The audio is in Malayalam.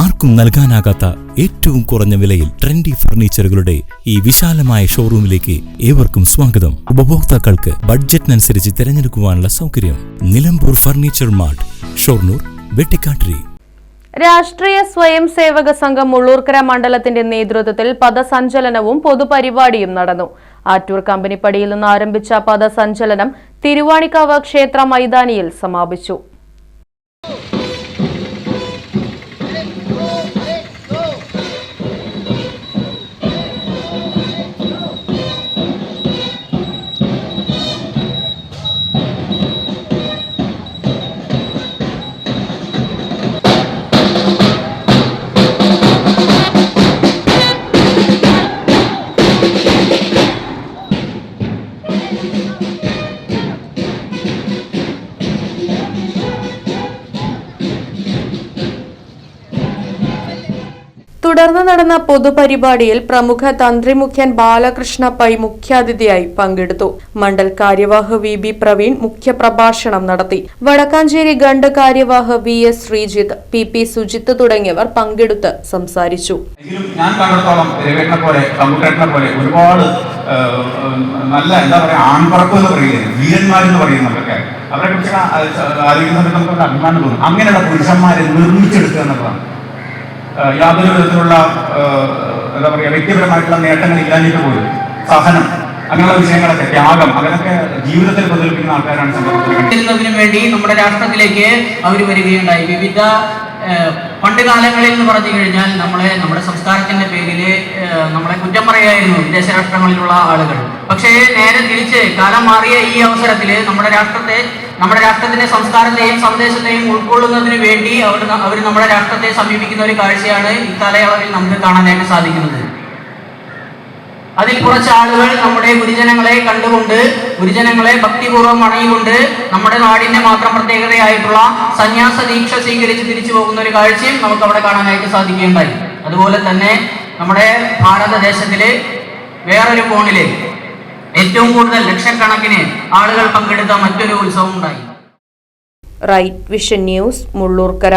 ആർക്കും നൽകാനാകാത്ത ഏറ്റവും കുറഞ്ഞ വിലയിൽ ട്രെൻഡി ഫർണിച്ചറുകളുടെ ഈ വിശാലമായ ഷോറൂമിലേക്ക് ഏവർക്കും സ്വാഗതം. ഉപഭോക്താക്കൾക്ക് ബഡ്ജറ്റിനനുസരിച്ച് തിരഞ്ഞെടുക്കുവാനുള്ള സൗകര്യം നിലമ്പൂർ ഫർണിച്ചർ മാർട്ട് ഷൊർണൂർ വെട്ടിക്കാട്ടിരി. രാഷ്ട്രീയ സ്വയം സേവക സംഘം മുള്ളൂർക്കര മണ്ഡലത്തിന്റെ നേതൃത്വത്തിൽ പദസഞ്ചലനവും പൊതുപരിപാടിയും നടന്നു. ആറ്റൂർ കമ്പനിപ്പടിയിൽ നിന്ന് ആരംഭിച്ച പദസഞ്ചലനം തിരുവാണിക്കാവ് ക്ഷേത്ര മൈതാനിയിൽ സമാപിച്ചു. Thank you. തുടർന്ന് നടന്ന പൊതുപരിപാടിയിൽ പ്രമുഖ തന്ത്രിമുഖ്യൻ ബാലകൃഷ്ണ പൈ മുഖ്യാതിഥിയായി പങ്കെടുത്തു. മണ്ഡൽ കാര്യവാഹ് വി ബി പ്രവീൺ മുഖ്യപ്രഭാഷണം നടത്തി. വടക്കാഞ്ചേരി ഗണ്ട് കാര്യവാഹ് V S Sreejith P P Sujith തുടങ്ങിയവർ പങ്കെടുത്ത് സംസാരിച്ചു. ഞാൻ പോലെ പോലെ ഒരുപാട് നല്ല എന്താ പറയുക ആൺപറപ്പ് എന്ന് പറയുന്നത് വീരന്മാരെന്ന് പറയുന്നവരൊക്കെ അവരെ കുറിച്ച് ആലോചിക്കുന്ന നമുക്ക് അഭിമാനം തോന്നും. അങ്ങനെയുള്ള പുരുഷന്മാരെ നിർമ്മിച്ചെടുക്കുക എന്നുള്ളതാണ്. യാതൊരു വിധത്തിലുള്ള എന്താ പറയുക വ്യക്തിപരമായിട്ടുള്ള നേട്ടങ്ങൾ ഇല്ലാഞ്ഞിട്ട് പോലും സഹനം അങ്ങനെയുള്ള വിഷയങ്ങളൊക്കെ ത്യാഗം അങ്ങനെയൊക്കെ ജീവിതത്തിൽ പ്രതിഫലിക്കുന്ന ആൾക്കാരാണ് സമൂഹത്തിൽ വേണ്ടി നമ്മുടെ രാഷ്ട്രത്തിലേക്ക് അവർ വരികയുണ്ടായി. വിവിധ പണ്ട് കാലങ്ങളിൽ എന്ന് പറഞ്ഞു കഴിഞ്ഞാൽ നമ്മളെ നമ്മുടെ സംസ്കാരത്തിന്റെ പേരിൽ നമ്മളെ കുറ്റം പറയായിരുന്നു വിദേശ രാഷ്ട്രങ്ങളിലുള്ള ആളുകൾ. പക്ഷേ നേരെ തിരിച്ച് കാലം മാറിയ ഈ അവസരത്തിൽ നമ്മുടെ രാഷ്ട്രത്തെ നമ്മുടെ രാഷ്ട്രത്തിന്റെ സംസ്കാരത്തെയും സന്ദേശത്തെയും ഉൾക്കൊള്ളുന്നതിന് വേണ്ടി അവർ അവർ നമ്മുടെ രാഷ്ട്രത്തെ സമീപിക്കുന്ന ഒരു കാഴ്ചയാണ് ഈ കാലയളവിൽ നമുക്ക് കാണാനായിട്ട് സാധിക്കുന്നത്. അതിൽ കുറച്ച് ആളുകൾ നമ്മുടെ ഗുരുജനങ്ങളെ കണ്ടുകൊണ്ട് ഗുരുജനങ്ങളെ ഭക്തിപൂർവം അണയുകൊണ്ട് നമ്മുടെ നാടിന്റെ മാത്രം പ്രത്യേകതയായിട്ടുള്ള സന്യാസ ദീക്ഷ സ്വീകരിച്ച് തിരിച്ചു പോകുന്ന ഒരു കാഴ്ചയും നമുക്ക് അവിടെ കാണാനായിട്ട് സാധിക്കുകയുണ്ടായി. അതുപോലെ തന്നെ നമ്മുടെ ഭാരതദേശത്തിൽ വേറൊരു കോണിൽ ഏറ്റവും കൂടുതൽ ലക്ഷക്കണക്കിന് ആളുകൾ പങ്കെടുത്ത മറ്റൊരു ഉത്സവം ഉണ്ടായി റൈറ്റ് വിഷൻ ന്യൂസ് മുള്ളൂർക്കര.